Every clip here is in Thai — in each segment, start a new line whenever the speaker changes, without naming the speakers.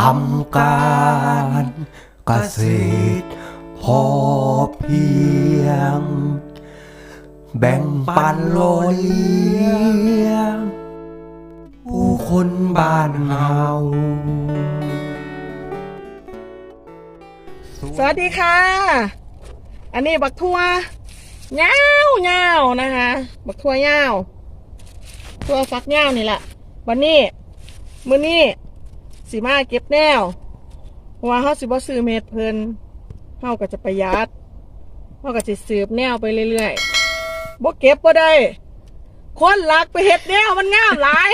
ทำการเกษตรพอเพียง แบ่งปันโลยเลี้ยงผู้คนบ้านเฮา
สวัสดีค่ะ อันนี้บักทั่วเงาวเงานะคะ บักทั่วเงาวทั่วฟักเงาวนี่แหละวันนี้ มื้อนี้ สีมาเก็บแนวเพราะว่าเขาสิบ่ซื้อเม็ดเพิ่นเขาก็จะประหยัดเขาก็จะสืบแนวไปเรื่อยๆบ่เก็บบ่ได้คนลักไปเฮ็ดแนวมันงามหลาย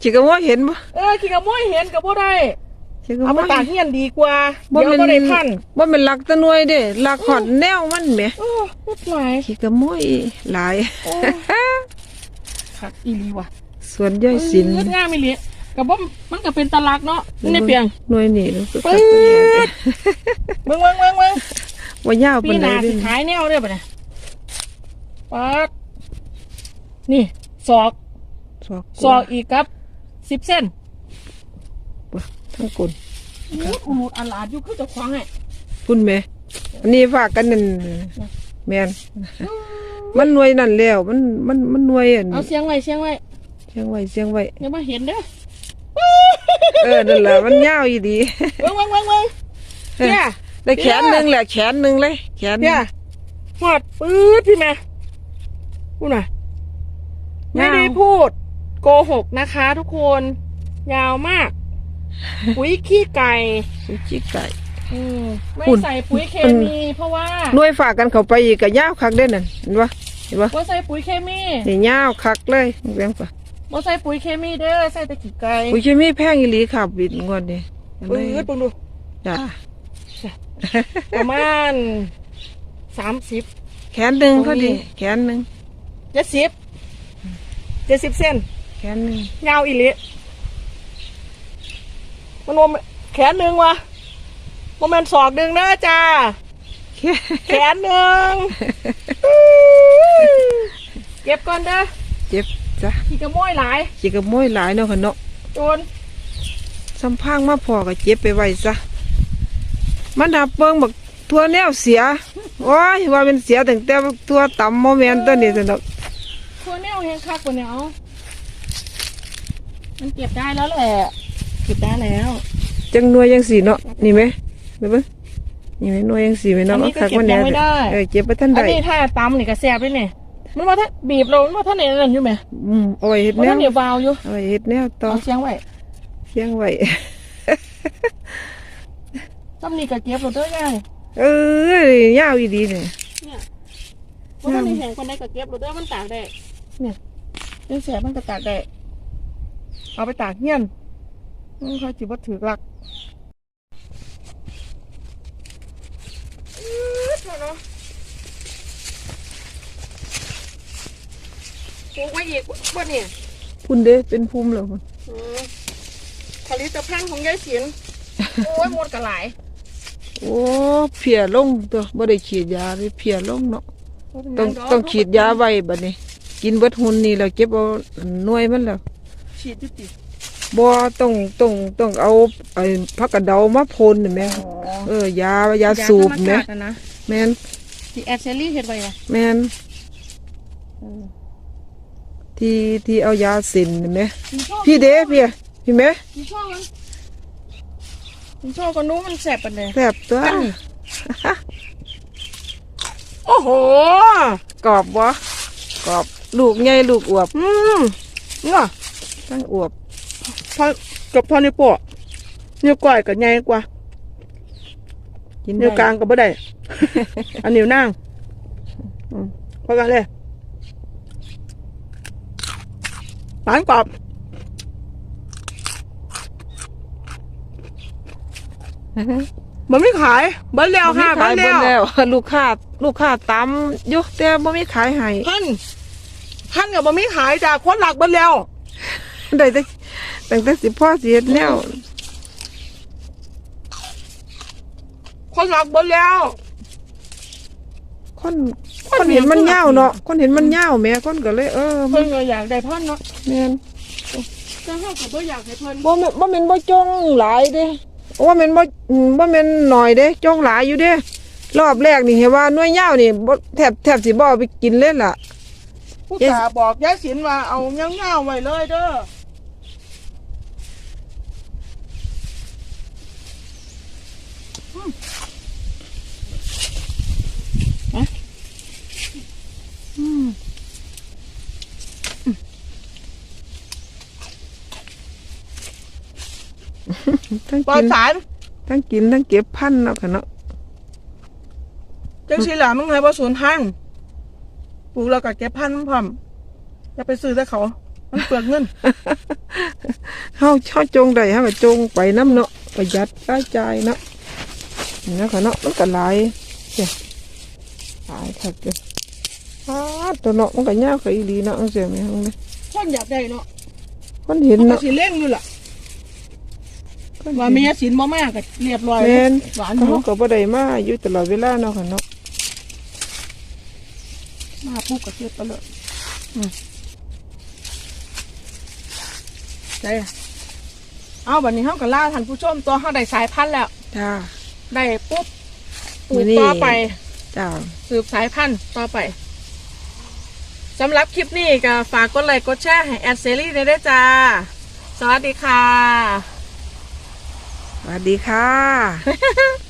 ชิกะว่าเห็นบ่
เออขี้กระม้วยเห็นก็บ่ได้
ชิกะ
เอาไป
ว่า
ตากเฮียนดีกว่าเดี๋ยวบ่ได้พัน
บ่เป็นหลักตะหน่วยเด้หลักหอดแนวมันแหม
โอ้บ่ไหว
ชิกะมวยหลาย
คักอีหลีว่ะ
ส่วนย่อยสิน
เงืดง่ายไม่เลี้ย กับว่ามันก็เป็นตะลักเนาะนี่ในเปียง
หน่วยนี่รู้สึก
ปื๊ดเมืองเมืองเมืองเมือง
ว่ายาว
ปี
ปาน
ห
ใด
นา
เด้
สิขายแนวเนี่ยปะเนี่ยปัดนี่ศอก
ศอก
ศอกอีกครับสิบเส้น
ทั้งกล
อู้อูดอันหลาดอยู่คือเจะคว้าของไง
พุ่นแม่อันนี้ฝากกันนั่นแม่นมันหน่วยนั่นแล้ว มันมันมันหน่วยอัน
เอาเสียงไว้เสียงไว้
เสียงไว้เสียงไว้
อย่ามาเห็นเด้อ
เออนั่นแหละมันยาวอีดี
เมืองเมืองเมืองเมืองเนี่ย
ได้แขนหนึงแหละแขนหนึงเลย แขนหนึ่
เนี่
ง
ยหอดปื๊ดพี่แม่พูดหน่อยไม่ได้พูด โกหกนะคะ ทุกคน ยาวมากปุ๋ยขี้ไก่
สุจิไก่
อืมไม่
คุณ
ใส่ปุ๋ยเคมีเพราะว่า
หน่วยฝากกันเข้าไปอีกก็ยาวคักเด้นั่นเห็นบ่เห็นบ่
ว่าใส่ปุ๋ยเคมี
นี่ยาวคักเลยเรียงปะ
ว่าใส่ปุ๋ยเคมีเด้อใส่แต่ขี้ไก่
อุ้ยเคมีแพงอีหลีครับบิดงวดนี้
ปื๊ดปงดู
จ้ะ
ประมาณสามสิบ
แขนหนึ่ง
โอ้ย
พอดี แขนหนึ่ง
เจ็ดสิบเจ็ดสิบเส้น
แขนหนึ่ง
ยาวอีหลิมันรวมแขนหนึ่งวะโมเมนศอกหนึ่งนะจ้า
แข
แขนหนึ่งเก็บก่อนเด้อ
เจ็บ จ้ะ
ขี้กระโม้ยหลาย
จิกกระมวยหลายเนาะค่ะเนาะ
โจน
สัมพางมาพอก็เจ็บไปไว้ซะมันดับเบิ่งบักทั่วแนวเสียโอ้ยว่าเป็นเสียตั้งแต่บักทั่วต่ำโมเมนต์ตัวนี้สนอก
ตัวแนวเฮงคักกว่าแนวมันเก็บได้แล้วแหละเก็บได้แล้ว
จังหน่วยยังสีเนาะนี่ไหมเดี๋ยวเบิ่งนี่ไหมหน่วยยังสีไหมเนาะ
อันนี้ก็
คั
เก็บ
ว่าแน
ยัง
ว
ไม่ได้
เออเจ็บไปท่าน
อั
ใด
นนี้ถ้าตำนี่ก็แซ่บด้วยเนี่ย มันว่าถ้าบีบเรามันว่าถ้าเนี่ยนั่นอยู่ไหม
อืมเอาไว้เฮ็ด
มัน
แน
ถ้าวเหนียววาวอยู่
เอาไว้เฮ็ดแนวต่อ
เอาเสียงไว้
เสียงไว้
ตำนี่ก็เก็บเราเด้อยาย
เอ้ยยาวอีดีเนี่ย
เนี่ยมันถ้ามีแหงคนใดก็เก็บเราเด้อมันตากได้เนี่ยยังแสบมันก็ตากได้เอาไปตากเงี้ยนมันเขาจิบว่าถือหลักอื้อเถอะเนาะ ลูกไว้อีกว่าเนี่ย
พุ่นเด้เป็นภูมิแล้วพุ่น
อืมผลิตภัณฑ์ของยายศิลป์โอ้ยหมดกระหลาย
โอ้เพียลงตัวบ่ได้ฉีดยาเลยเพียลงเนาะต้องต้องฉีดยาไว้บัดนี้ กินเบิดหุ่นนี่แล้วเก็บเอาหน่วยมันแล้ว
ฉีดจุติ
บ่ต้องต้องต้องเอาไอ้ผักกระเดามาพ่นนี่แม่
อ๋อ
เออยายาสูบ
ยาธรรม
แม่
ชาติอะนะ
แม่น
ที่แอดเซลลี่เฮ็ดไว้อะ
แม่น ที่ที่เอายาเส้นนี่แม่
กินโชว์
พี่เด้พี่พี่แม่
กินโชว์กันกินโชว์กันนู้นมันแสบปันเลย
แซ่บตัว
อันนี้โอ้โห
กรอบบ่กรอบลูกใหญ่ลูกอวบ
อืมเนี่ย
ทั้งอวบ
พอกับพอนิ้วโป้นิ้วก้อยกับใหญ่กว่า
กิน
นิ้วก
ได้
ลางก็บ่ได้อันนิ้วนางอืมพอกันเลย หวานกรอบมันไม่ขายเบิ้ลแล้วค่ะ
บ่มี
เบิ้
ขาย
ล
เบิ
แล้
ด
ว
แล้ว ลูกค้าลูกค้าตามอยู่แต่บ่มีขายให้
ท่านท่านกับมันไม่ขายจากคนหลักเบิ้ลแล้ว
ได้แต่ตั้งแต่สิพ่อสิเฮ็ดแล้ว
คนหลักเบิ้ลแล้ว
คน
ค
คนน
เห็
เห็
น
นมัน
คนหลัก
ยาวเนาะคนเห็นมันยาวแม่คนก็เลย เออ
เพิ่นก็อยากได้พันเนาะ
แม่น
แต่เฮาก็บ่อยากให้เพิ่น
บ่แม่นบ่แม่นบ่จงหลายเด้ว่าแม่นบ่อืมบ่แม่นหน่อยเด้จงหลายอยู่เด้รอบแรกนี่เห็นว่าหน่วยยาวนี่บ่แทบแทบสิบ่เอาไปกินเลยล่ะ
ผู้ตาบอกยายสินว่าเอาเงาๆไว้เลยเด้อ
ทั้ง
ปลอ
กิ
ด
น
สาร
ทั้งกินทั้งเก็บพันธุ์เนาะค่ะเนาะ
จังสิล่ะมึงให้บ่สูญพันธุ์ปลูกแล้วก็เก็บพันธุ์มันพร้อมอย่าไปซื้อแต่เขา มันเปลืองเงิน
เฮาเฮาจงได้เฮาก็จงไปนํเนาะประหยัดรายจ่ายเนาะนี่นะค่ะเนาะมันก็หลายเจ้หลายคักเด้ออ้าตัวเนาะมันก็ยาวก็อีหลีเนาะจังซี่แม่นเด้
คนอยากได้เนาะ
คนเห็น
มันก็
เนาะ
สิเล่งอยู่ล่ะ
คน
ว่า
เห็น
มียสินบ่มากก็เรียบร้อย
แม่น
หวานอ
เขา
ยู่
ก็บ่ได้มาอยู่ตลอดเวลาเนาะค่ะเนาะ
มาปุ๊บก็เก็บไปเลยอืมใจอะเอาบัดนี้เฮาก็ล่าท่านผู้ชมตัวเฮาได้สายพันธุ์แล้ว
จ้า
ได้ปุ๊บปลู
มื้
ก
อนี้
ต่อไป
จ้า
สืบสายพันธุ์ต่อไปสำหรับคลิปนี้ก็ฝากกดไลค์กดแชร์ให้แอดเซรี่ได้ด้วยจ้า สวัสดีค่ะ
สวัสดีค่ะ